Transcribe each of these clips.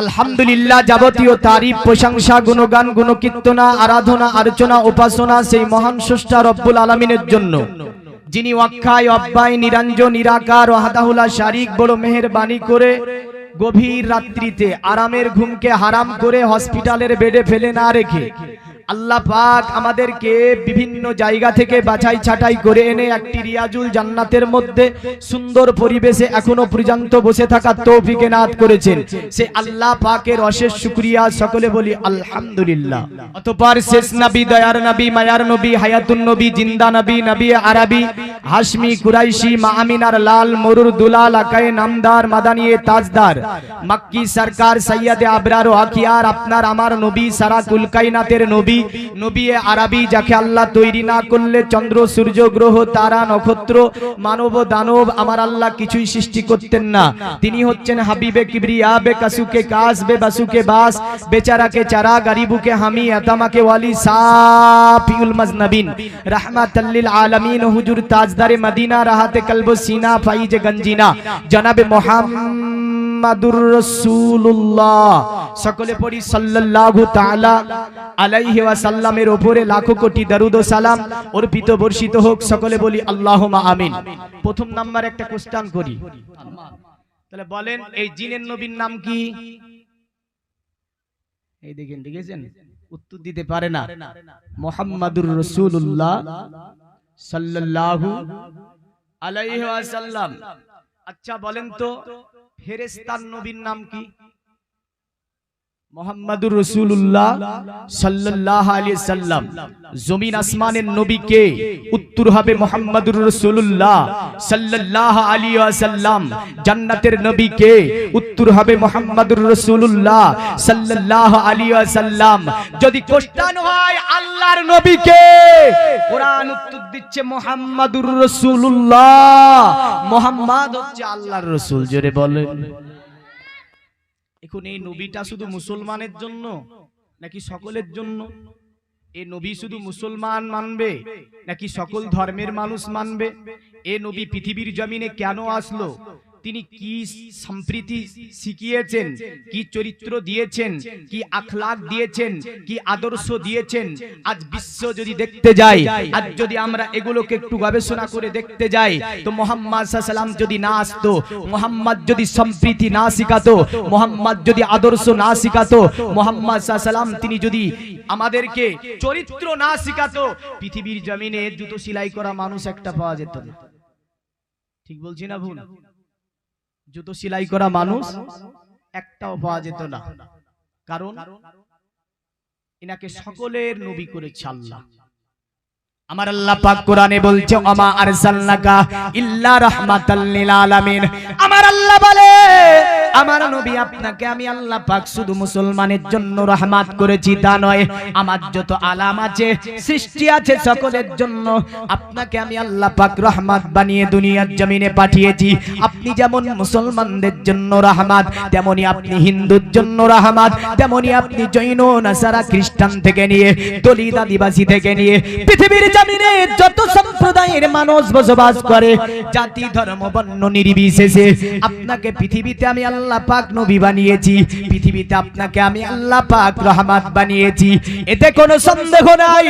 আলহামদুলিল্লাহ যাবতীয় তারিফ, প্রশংসা, গুণগান, গুণকীর্তনা, আরাধনা আর্চনা উপাসনা সেই মহান স্রষ্টা রব্বুল আলমিনের জন্য। যিনি অক্ষায়, অব্যায়, নিরঞ্জন, নিরাকার, ওয়াহাদাহুল্লাহ শারিক, বড় মেহেরবানি করে গভীর রাত্রিতে আরামের ঘুমকে হারাম করে হসপিটালের বেডে ফেলে না রেখে আল্লাহ পাক আমাদেরকে বিভিন্ন জায়গা থেকে বাছাই ছাটাই করে এনে একটি রিয়াজুল জান্নাতের মধ্যে সুন্দর পরিবেশে এখনও পর্যন্ত বসে থাকার তৌফিকে নাত করেছেন। সে আল্লাহ পাকের অশেষ শুকরিয়া। সকলে বলি আলহামদুলিল্লাহ। অতঃপর শেষ নবী, দয়ার নবী, মায়ার নবী, হায়াতুন নবী, জিন্দা নবী নবী আরবি, হাশমি, কুরাইশি, মা আমিনার লাল, মরুর দুলাল, আকায়ে নামদার মাদানিয়ে তাজদার। মক্কি সরকার সৈয়দে আবরার ও আকিয়ার, আপনার, আমার নবী সারা কুলকাইনাতের নবী। নবী আরবি যাকে আল্লাহ তৈরি না করলে চন্দ্র, সূর্য, গ্রহ, তারা, নক্ষত্র, মানব, দানব আমার আল্লাহ কিছুই সৃষ্টি করতেন না। তিনি হচ্ছেন হাবিবে কিবরিয়া, বে কাসুকে কাস, বে বাসুকে বাস, বেচারাকে চারা গরিবুকে হামি, আতামাকে ওয়ালি, সাফিউল মাজনবিন। রাহমাতাল্লিল আলামিন, হুজুর তাজদারে মদিনা, রাহাতে কলব সিনা, ফাইজ গঞ্জিনা। জনাবে মুহাম্মাদুর রাসূলুল্লাহ। সকলে পড়ি সাল্লাল্লাহু তাআলা আলাইহি ওয়াসাল্লামের উপরে লাখো কোটি দরুদ ও সালাম অর্পিত, বর্ষিত হোক, সকলে বলি আল্লাহুম্মা আমিন। প্রথম নাম্বার একটা কোশ্চেন করি। তাহলে বলেন, এই জিনের নবীর নাম কি? এই দেখেন, দেখেছেন? উত্তর দিতে পারে না। মোহাম্মদুর রসুল্লাহ সাল্লাল্লাহু আলাইহি আচ্ছা বলেন তো, ফেরেশতার নবীর নাম কি? মোহাম্মদুর রসুল্লাহ সাল্লাল্লাহু আলী সাল্লাম। জমিন আসমানের নবী কে উত্তর হবে মোহাম্মদুর রসুল্লাহ সাল্লাল্লাহু আলাইহি ওয়াসাল্লাম। জান্নাতের নবী কে উত্তর হবে মোহাম্মদুর রসুল্লাহ সাল্লাল্লাহু আলাইহি ওয়াসাল্লাম। যদি কোশ্চেন হয় আল্লাহর নবী কে কোরআন উত্তর দিচ্ছে মোহাম্মদুর রসুল্লাহ মোহাম্মদ হচ্ছে আল্লাহর রসুল, জোরে বলেন। এখন এই নবীটা শুধু মুসলমানের জন্য নাকি সকলের জন্য? এ নবী শুধু মুসলমান মানবে নাকি সকল ধর্মের মানুষ মানবে? এ নবী পৃথিবীর জমিনে কেন আসলো? তিনি কি সম্প্রীতি শিখিয়েছেন? কি চরিত্র দিয়েছেন? কি আখলাক দিয়েছেন? কি আদর্শ দিয়েছেন? আজ বিশ্ব যদি দেখতে যাই আজ যদি আমরা এগুলোকে একটু গবেষণা করে দেখতে যাই, তো মোহাম্মদ সাল্লাম যদি না আসতো, মোহাম্মদ যদি সম্প্রীতি না শিখাতো, মোহাম্মদ যদি আদর্শ না শিখাতো, মোহাম্মদ সাল্লাম তিনি যদি আমাদেরকে চরিত্র না শিখাতো, পৃথিবীর জমিনে জুতো সেলাই করা মানুষ একটা পাওয়া যেত না। ঠিক বলছি না ভুল? জুতো সেলাই করা মানুষ একটাও পাওয়া যেত না। কারণ এনাকে সকলের নবী করেছে আল্লাহ। আমার আল্লাহ পাক কোরআনে বলছে আমা আরসালনাকা ইল্লা রাহমাতাল লিল আলামিন আমার আল্লাহ বলে, আমার নবী আপনাকে আমি আল্লাহ পাক শুধু মুসলমানের জন্য রহমাত করেছি, তা নয়। আমার যত আলাম আছে, সৃষ্টি আছে সকলের জন্য, আপনাকে আমি আল্লাহ পাক রহমাত বানিয়ে দুনিয়ার জমিনে পাঠিয়েছি। আপনি যেমন মুসলমানদের জন্য রহমাত, তেমনি আপনি হিন্দুর জন্য রহমাত, তেমনি আপনি জৈন, নাসারা, খ্রিস্টান থেকে নিয়ে, দলিত, আদিবাসী থেকে নিয়ে, পৃথিবীর জমিনে যত সম্প্রদায়ের মানুষ বসবাস করে, জাতি, ধর্ম, বর্ণ নির্বিশেষে আপনাকে পৃথিবীতে আমি আল্লাহ পাক নবী বানিয়েছি, পৃথিবীতে আপনাকে আমি আল্লাহ পাক বানিয়েছি। এতে কোনো সন্দেহ নাই,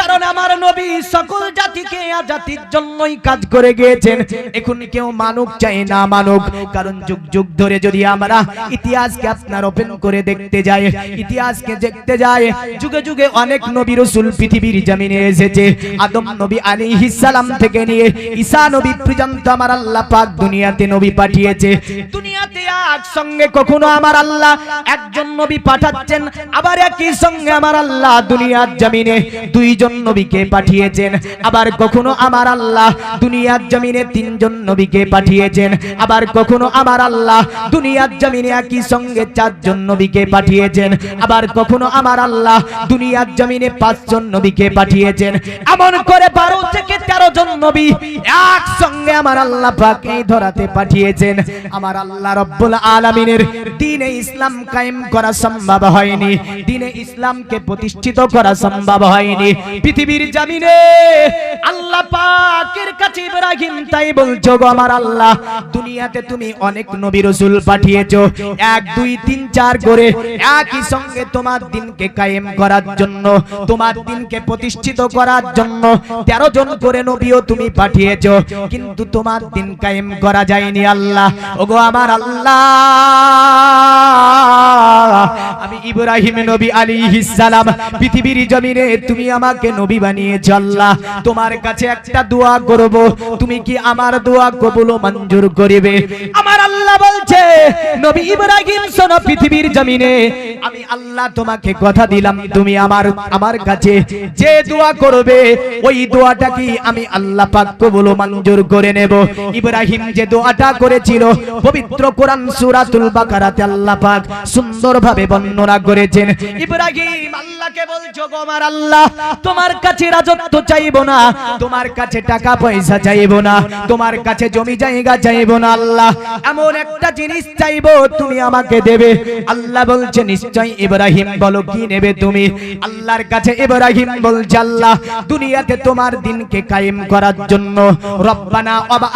কারণ আমার নবী সকল জাতিকে জাতির জন্যই কাজ করে গিয়েছেন। এখন কেউ মানুক চাই না মানুক, কারণ যুগ যুগ ধরে যদি আমরা ইতিহাসকে আপনার ওপেন করে দেখতে যাই, ইতিহাসকে দেখতে যাই, যুগে যুগে অনেক নবী রসুল পৃথিবীর জমিনে এসেছে। আদম নবী আলাইহিস সালাম থেকে নিয়ে ঈসা নবী পর্যন্ত আমার আল্লাহ পাক দুনিয়াতে নবী পাঠিয়েছে। দুনিয়াতে একসঙ্গে কখনো আমার আল্লাহ একজন নবী পাঠাচ্ছেন, আবার একই সঙ্গে আমার আল্লাহ দুনিয়ার জমিনে দুইজন নবীকে পাঠিয়েছেন, আবার কখনো আমার আল্লাহ দুনিয়ার জমিনে তিনজন নবীকে পাঠিয়েছেন, আবার কখনো আমার আল্লাহ দুনিয়ার জমিনে একই সঙ্গে চারজন নবীকে পাঠিয়েছেন, আবার কখনো আমার আল্লাহ দুনিয়ার জমিনে পাঁচজন নবীকে পাঠিয়েছেন। এমন এমন করে বারো থেকে তেরো জন নবী একসঙ্গে আমার আল্লাহ পাক ধরাতে পাঠিয়েছেন। আমার আল্লাহ রব্বুল আলামিনের দিনে ইসলাম কায়েম করা সম্ভব হয়নি। দিনে ইসলামকে প্রতিষ্ঠিত করা সম্ভব হয়নি। পৃথিবীর জামিনে আল্লাহ পাকের কাছে ইব্রাহিম তাই বলছো গো আমার আল্লাহ, দুনিয়াতে তুমি অনেক নবী রসুল পাঠিয়েছো। এক, দুই, তিন, চার করে একই সঙ্গে তোমার দিনকে কায়েম করার জন্য, তোমার দিনকে প্রতিষ্ঠিত করার জন্য তেরো জন করে নবীও তুমি পাঠিয়েছো। কিন্তু তোমার দিন কায়েম করা যায়নি আল্লাহ। ওগো আমার আল্লাহ। আমি ইব্রাহিম নবী আলাইহিস সালাম, পৃথিবীর জমিনে তুমি আমাকে নবী বানিয়েছো আল্লাহ। তোমার কাছে একটা দোয়া করব। তুমি কি আমার দোয়া কবুল মঞ্জুর করিবে? আল্লাহ বলছে, নবী ইব্রাহিম, শোনো পৃথিবীর জমিনে। আমি আল্লাহ তোমাকে কথা দিলাম, তুমি আমার আমার কাছে যে দোয়া করবে, ওই দোয়াটা কি আমি আল্লাহ পাক কবুল মঞ্জুর করে নেব? ইব্রাহিম যে দোয়াটা করেছিল, পবিত্র কোরআন সূরাতুল বাকারাতে আল্লাহ পাক সুন্দরভাবে বর্ণনা করেছেন। ইব্রাহিম আল্লাহকে বলছো গো আমার আল্লাহ। তোমার কাছে রাজত্ব চাইব না, তোমার কাছে টাকা পয়সা চাইব না, তোমার কাছে জমি জায়গা চাইব না আল্লাহ। এমন একটা জিনিস চাইব, তুমি আমাকে দেবে। আল্লাহ বলছে নিশ্চয় ইব্রাহিম বলো, কি নেবে তুমি? আল্লাহর কাছে ইব্রাহিম বলছে, আল্লাহ, দুনিয়াতে তোমার দিনকে কায়েম করার জন্য রব্বানা ওয়া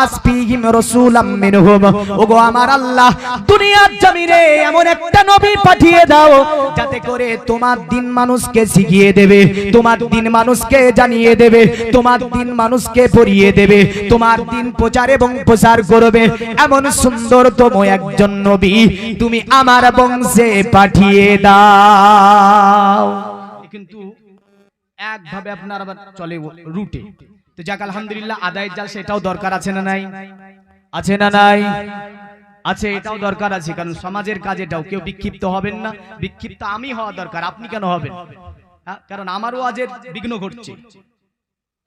আসফিহিম রাসূলাম মিনহুম। ওগো আমার আল্লাহ, দুনিয়ার জমিনে এমন একটা নবী পাঠিয়ে দাও, যাতে করে তোমার দিন মানুষকে শিখিয়ে দেবে, তোমার দিন মানুষকে জানিয়ে দেবে, তোমার দিন মানুষকে পড়িয়ে দেবে, তোমার দিন প্রচার এবং প্রসার করবে। এমন সুন্দরতম একজন নবী তুমি আমার বংশে পাঠিয়ে দাও। কিন্তু একভাবে আপনার আবার চলে রুটে। তো যাক আলহামদুলিল্লাহ আদায়ের জাল সেটাও দরকার আছে না নাই? আছে না নাই? আছে এটাও দরকার আছে কারণ সমাজের কাজ এটাও কেউ বিক্ষিপ্ত হবেন না। বিক্ষিপ্ত আমি হওয়া দরকার আপনি কেন হবেন? হ্যাঁ, কারণ আমারও আজের বিঘ্ন ঘটছে।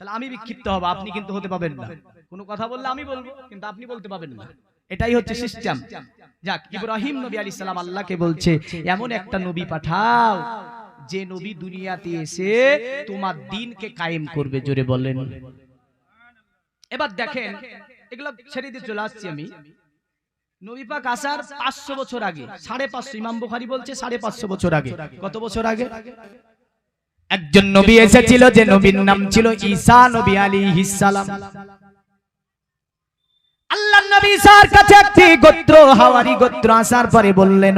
তাহলে আমি বিক্ষিপ্ত হব আপনি কিন্তু হতে পাবেন না। কোনো কথা বললে আমি বলব কিন্তু আপনি বলতে পাবেন না। এটাই হচ্ছে সিস্টেম যাক ইব্রাহিম নবী আলী সালাম আল্লাহকে বলছে এমন একটা নবী পাঠাও। যে নবী দুনিয়াতে এসে তোমার দিনকে কায়েম করবে জোরে বলেন। এবার দেখেন এগুলো ছেড়ে দিয়ে চলে আসছি আমি। নবী পাক আসার পাঁচশো বছর আগে সাড়ে পাঁচশো ইমাম বুখারি বলছে সাড়ে পাঁচশো বছর আগে। কত বছর আগে? একজন নবী এসেছিল যে নবীর নাম ছিল ঈসা নবী আলী সালাম আল্লাহ নবী কাছে একটি গোত্র, হাওয়ারি গোত্র আসার পরে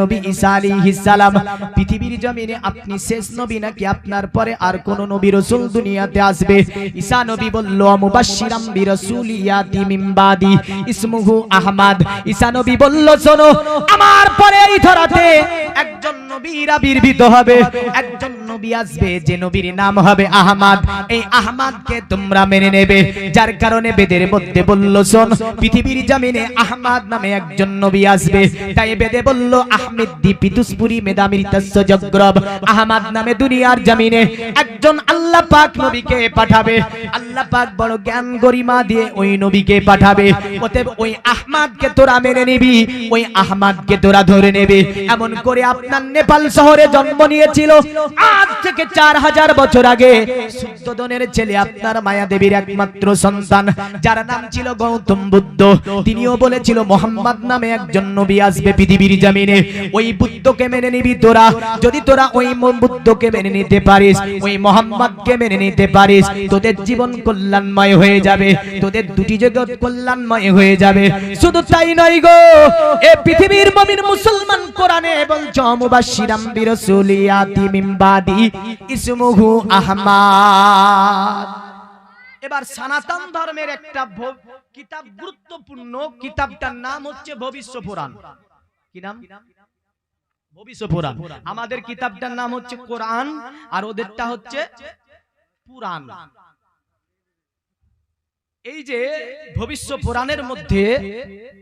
নবী আলাইহিস সালাম, পৃথিবীর জমিনে আপনি শেষ নবী নাকি আপনার পরে আর কোন নবী রাসূল দুনিয়াতে আসবে? নবী বলল মুবাশশিরাম বিরাসূল ইয়াতি মিন বাদি ইসমুহু আহমদ। ঈসা নবী বলল, শোনো, আমার পরে ধরাতে একজন নবীর আবির্ভূত হবে, একজন নবী আসবে, যে নবীর নাম হবে আহমদ। এই আহমদকে তোমরা মেনে নেবে। যার কারণে বেদের মধ্যে বলল, শোন, পৃথিবীর জমিনে আহমদ নামে একজন নবী আসবে। তাই বেদে বলল, আহমেদ দীপিতুসপুরি জগ্রব। আহমদ নামে দুনিয়ার জমিনে একজন আল্লাহ পাক নবীকে পাঠাবে। আল্লাহ পাক বড় জ্ঞান গরিমা দিয়ে ওই নবীকে পাঠাবে। অতএব ওই আহমদকে তোরা মেনে নিবি, ওই আহমদকে তোরা ধরে নেবে। এমন করে আপনার নেপাল শহরে জন্ম নিয়েছিল। আজ থেকে চার হাজার বছর আগে ছেলে আপনার একমাত্র সন্তান, যার নাম ছিল গৌতম বুদ্ধ। তিনিও বলেছিল, মোহাম্মদ নামে একজন নবী আসবে পৃথিবীর জমিনে। ওই বুদ্ধকে মেনে নিবি তোরা। যদি তোরা ওই বুদ্ধকে মেনে নিতে পারিস, ওই মোহাম্মদকে মেনে নিতে পারিস, তোদের জীবন কল্যাণময় হয়ে যাবে। তোদের দুটি জগৎ কল্যাণময় হয়ে যাবে। শুধু তাই নয় গো, এ পৃথিবীর মমিন মুসলমান কোরআনে বিরাসুলিয়াতি মিন বাদি ইসমুহু আহমাদ। এবার সনাতন ধর্মের একটা কিতাব গুরুত্বপূর্ণ, কিতাবটার নাম হচ্ছে ভবিষ্য পুরাণ। কি নাম? ভবিষ্য পুরাণ। আমাদের কিতাবটার নাম হচ্ছে কোরআন, আর ওদেরটা হচ্ছে পুরাণ। এই যে ভবিষ্য পুরাণের মধ্যে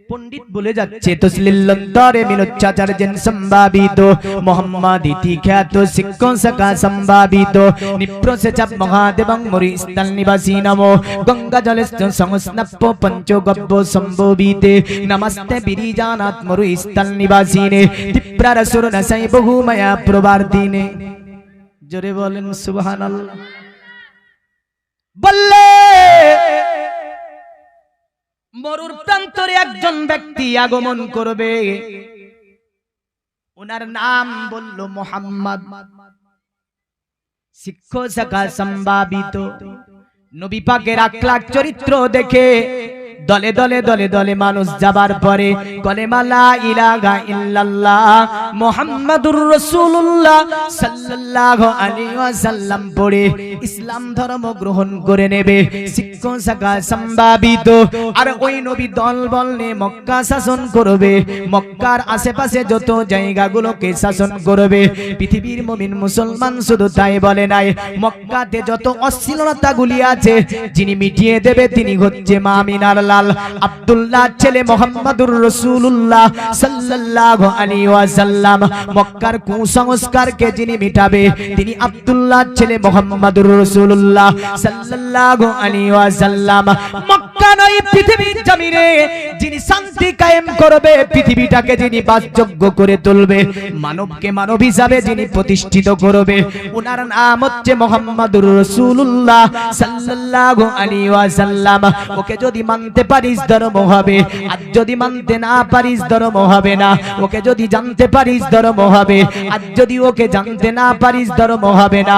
পণ্ডিত বলে যাচ্ছে তসলিল্লন্তরে মিলোচ্চাচার্যেন সম্ভাবিত মোহাম্মদ ইতি খ্যাত শিক্ষ সকা সম্ভাবিত নিপ্রসে চাপ মহাদেবং মুরি স্থল নিবাসী নমো। গঙ্গা জলস্থ সংস্নপ্প পঞ্চগব্য সম্ভবিতে। নমস্তে বিরিজানাত মুরু স্থল নিবাসীনে তীব্রারসুর নসাই বহুময়া প্রবার্দিনে। জোরে বলেন সুবহানাল্লাহ। বললে মরুর প্রান্তরে একজন ব্যক্তি আগমন করবে। ওনার নাম বলল মোহাম্মদ। শিক্ষক সম্ভাবিত। নবী পাকের আকলাক চরিত্র দেখে দলে দলে দলে দলে মানুষ যাবার পরে কলেমালা ইলাহা ইল্লাল্লাহ মুহাম্মাদুর রাসূলুল্লাহ সাল্লাল্লাহু আলাইহি ওয়াসাল্লাম পড়ে ইসলাম ধর্ম গ্রহণ করে নেবে। শিক্ষক শাখা সম্ভাবিত। আর ওই নবী দল বল নিয়ে মক্কা শাসন করবে। মক্কার আশেপাশে যত জায়গাগুলোকে শাসন করবে, পৃথিবীর মুমিন মুসলমান শুধু তাই বলে নাই, মক্কাতে যত অশ্লীলতা গুলি আছে, যিনি মিটিয়ে দেবে তিনি হচ্ছে মামিনার লাল আব্দুল্লাহ ছেলে মোহাম্মদুর রসুল্লাহ সাল্লাল্লাহু আলাইহি ওয়াসাল্লাম মক্কার কুসংস্কারকে যিনি মিটাবে, তিনি আব্দুল্লাহ ছেলে মোহাম্মদুর রসুল্লাহ সাল্লাল্লাহু আলাইহি ওয়াসাল্লাম মক্কা ওকে যদি মানতে পারিস ধর্ম হবে, আর যদি মানতে না পারিস ধর্ম হবে না। ওকে যদি জানতে পারিস ধর্ম হবে, আর যদি ওকে জানতে না পারিস ধর্ম হবে না।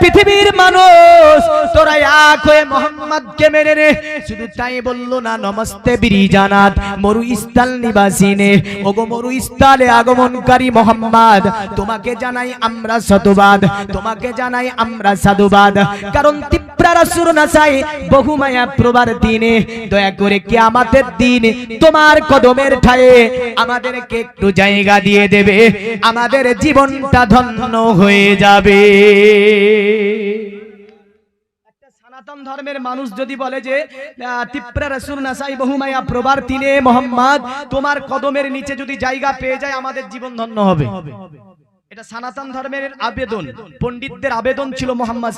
পৃথিবীর মানুষ, তোরা এক হয়ে মেনে নে শুধু তাই বলল না, নমস্তে বিরি জানাত, মরু ইস্তাল নিবাসিনে ওগো মরু ইস্তালে আগমনকারী মোহাম্মদ, তোমাকে জানাই আমরা শতবাদ তোমাকে জানাই আমরা সাধুবাদ। কারণ তিপ্রা রাসুর নাসাই বহু মায়া প্রবার দিনে, দয়া করে কি আমাদের দিন তোমার কদমের ঠায়ে আমাদেরকে একটু জায়গা দিয়ে দেবে, আমাদের জীবনটা ধন্য হয়ে যাবে। সনাতন ধর্মের মানুষ যদি বলে যে তিপ্রা রসুল নাসাই বহুমায়া প্রবার তিনে মোহাম্মদ, তোমার কদমের নিচে যদি জায়গা পেয়ে যায়, আমাদের জীবন ধন্য হবে। এটা সনাতন ধর্মের আবেদন, পণ্ডিতদের আবেদন ছিল মোহাম্মদ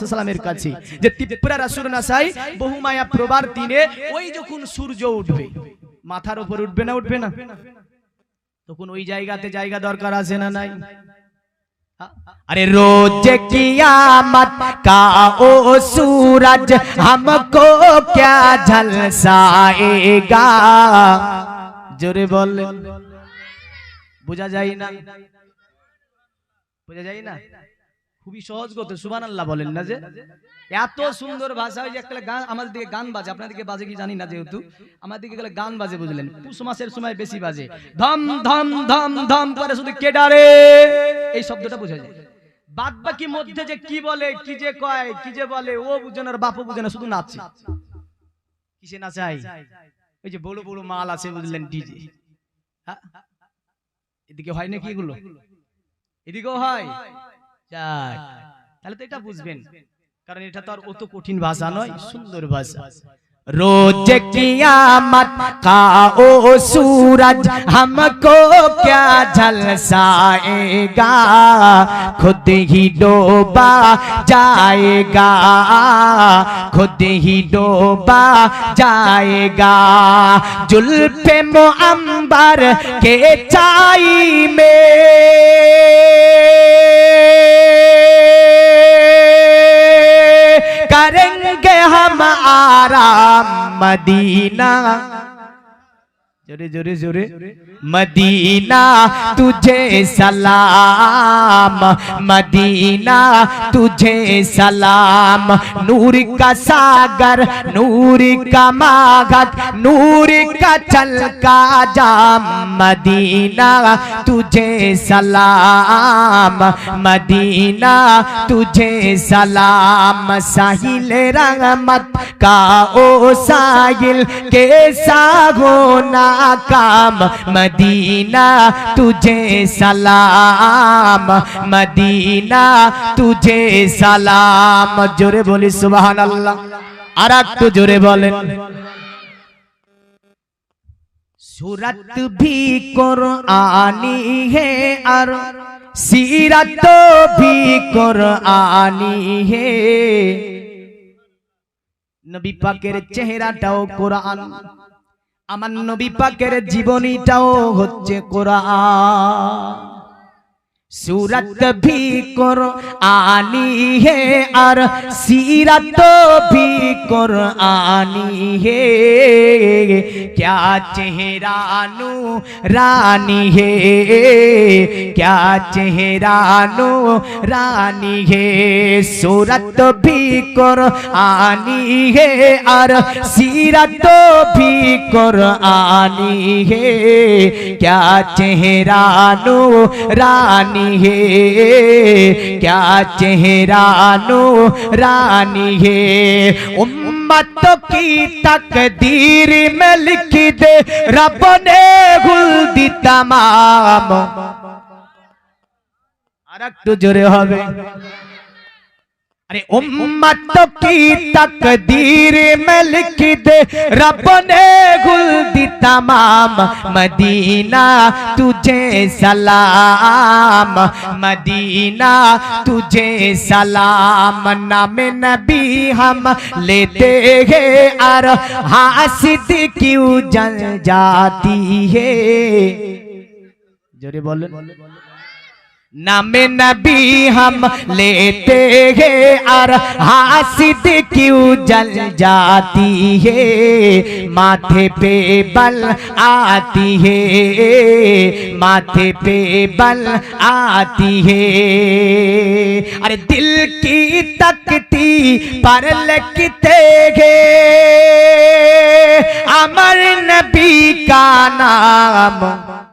কাছে, যে তিপ্রা নাসাই বহুমায়া প্রবার দিনে ওই যখন সূর্য উঠবে, মাথার উপর উঠবে না উঠবে না? তখন ওই জায়গাতে জায়গা দরকার আছে না নাই? अरे रोज किया मत का ओ सूरज हमको क्या झलसाएगा? जोरे बोल। बुझा जाए ना? बुझा जाए ना? খুবই সহজ কথা সুবান আল্লাহ বলেন না যে, এত সুন্দর ভাষা ওই যে একটা গান, আমাদের দিকে গান বাজে আপনার দিকে বাজে কি জানি না যেহেতু আমার দিকে গেলে গান বাজে বুঝলেন, পুষ মাসের সময় বেশি বাজে। ধম ধম ধম ধম করে শুধু কেডারে, এই শব্দটা বোঝা যায়। বাদ বাকি মধ্যে যে কি বলে, কি যে কয়, কি যে বলে, ও বুঝে না বাপও বুঝে না, শুধু নাচে। কিসে নাচাই ওই যে বড় বড় মাল আছে বুঝলেন, ডিজে। এদিকে হয় নাকি এগুলো? এদিকেও হয়। যাক তাহলে তো এটা বুঝবেন। কারণ এটা তো আর অত কঠিন ভাষা নয়। সুন্দর ভাষা। रोज कियामत का ओ सूरज हमको क्या झलसाएगा? खुद ही डोबा जाएगा, खुद ही डोबा जाएगा। जुल्फे मुअम्बर के चाई में। हम आराम मदीना जोरे जोरे जोरे। मदीना तुझे सलाम। मदीना तुझे सलाम। नूर का सागर नूर का मागत नूर का चलका जाम। मदीना तुझे सलाम। मदीना तुझे सलाम। साहिल रहमत का ओ साहिल के होना काम मदीना तुझे सलाम मदीना तुझे सलाम जोरे बोली सुबहान अल्लाह আর একটু জোরে বলেন सूरत भी कुरआनी है और सीरत भी कुरआनी है নবী পাকের চেহারাটাও কোরআন আমার নবী পাকের জীবনীটাও হচ্ছে কোরআন। सूरत भी कुर आनी है और सीरत भी कुर आनी है। क्या चेहरा नू रानी है? क्या चेहरा नू रानी है? सूरत भी कुर आनी है और सीरत भी कुर आनी है। क्या चेहरा नू रानी है क्या चेहरा नू रानी है उम्मत की तकदीर में लिख दे रब ने गुल दी तमाम আর একটু জোরে হবে अरे उम्मत की तकदीर में लिख दे रब ने गुल दी तमाम। मदीना तुझे सलाम। मदीना तुझे सलाम। नाम नबी हम लेते हैं और हासिद क्यों जल जाती है? जोरे बोलो। नाम नबी हम लेते हैं और हासिद क्यों जल जाती है? माथे पे बल आती है, माथे पे बल आती है। अरे दिल की तकती पर लिखते हैं। अमर नबी का नाम